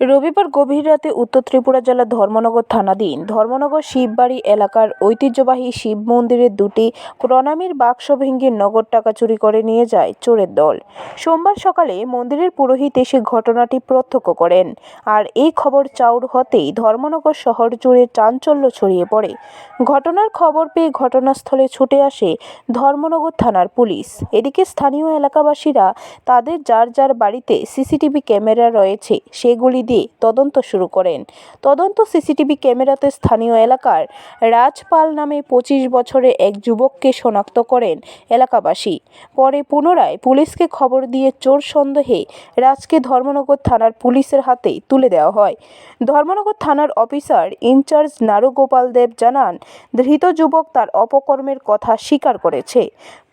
রবিবার গভীর রাতে উত্তর ত্রিপুরা জেলার ধর্মনগর থানাধীন ধর্মনগর শিববাড়ি এলাকার ঐতিহ্যবাহী শিব মন্দিরের দুটি প্রণামীর বাক্স ভেঙে নগদ টাকা চুরি করে নিয়ে যায় চোরের দল। সোমবার সকালে মন্দিরের পুরোহিত এসে ঘটনাটি প্রত্যক্ষ করেন। আর এই খবর চাউর হতেই ধর্মনগর শহর জুড়ে চাঞ্চল্য ছড়িয়ে পড়ে। ঘটনার খবর পেয়ে ঘটনাস্থলে ছুটে আসে ধর্মনগর থানার পুলিশ। এদিকে স্থানীয় এলাকাবাসীরা তাদের যার যার বাড়িতে সিসিটিভি ক্যামেরা রয়েছে, সেগুলি দিয়ে তদন্ত শুরু করেন। তদন্ত সিসিটিভি ক্যামেরাতে স্থানীয় এলাকার রাজপাল নামে পঁচিশ বছরের এক যুবককে শনাক্ত করেন এলাকাবাসী। পরে পুনরায় পুলিশকে খবর দিয়ে চোর সন্দেহে রাজকে ধর্মনগর থানার পুলিশের হাতে তুলে দেওয়া হয়। ধর্মনগর থানার অফিসার ইনচার্জ নারুগোপাল দেব জানান, ধৃত যুবক তার অপকর্মের কথা স্বীকার করেছে।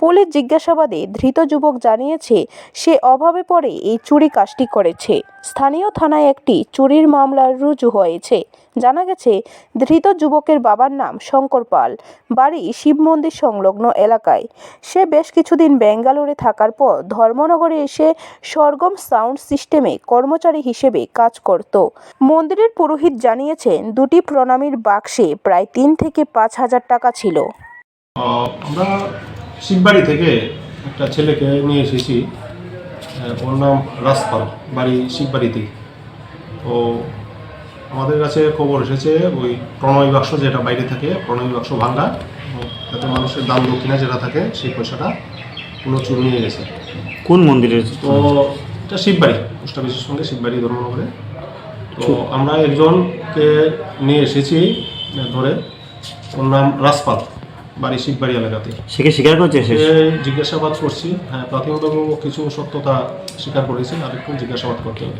পুলিশ জিজ্ঞাসাবাদে ধৃত যুবক জানিয়েছে, সে অভাবে পড়ে এই চুরি কাজটি করেছে। স্থানীয় থানায় একটি চুরির মামলা রুজু হয়েছে। জানা গেছে, ধৃত যুবকের বাবার নাম শঙ্কর পাল। বাড়ি শিব মন্দির সংলগ্ন এলাকায়। সে বেশ কিছুদিন বেঙ্গালুরে থাকার পর ধর্মনগরে এসে সরগম সাউন্ড সিস্টেমে কর্মচারী হিসেবে কাজ করত। মন্দিরের পুরোহিত জানিয়েছেন, দুটি প্রণামীর বাক্সে প্রায় তিন থেকে পাঁচ হাজার টাকা ছিল। আমরা শিববাড়ি থেকে একটা ছেলেকে নিয়ে এসেছি। ওর নাম রাজপাল, বাড়ি শিববাড়িতেই। তো আমাদের কাছে খবর এসেছে ওই প্রণয় বাক্স যেটা বাইরে থাকে প্রণয় বাক্স ভাঙা এবং তাতে মানুষের দাম দক্ষিণা যেটা থাকে সেই পয়সাটা কোনো চুরি নিয়ে গেছে। কোন মন্দিরে তো এটা শিববাড়ি পোস্ট অফিসের সঙ্গে শিববাড়ি ধর্মনগরে। তো আমরা একজনকে নিয়ে এসেছি ধরে ওর নাম রাজপাল বাড়ি শিববাড়ি এলাকাতে। সে কি স্বীকার করছে সে জিজ্ঞাসাবাদ করছি হ্যাঁ প্রাথমিকভাবে কিছু সত্যতা স্বীকার করেছে আর একটু জিজ্ঞাসাবাদ করতে হবে।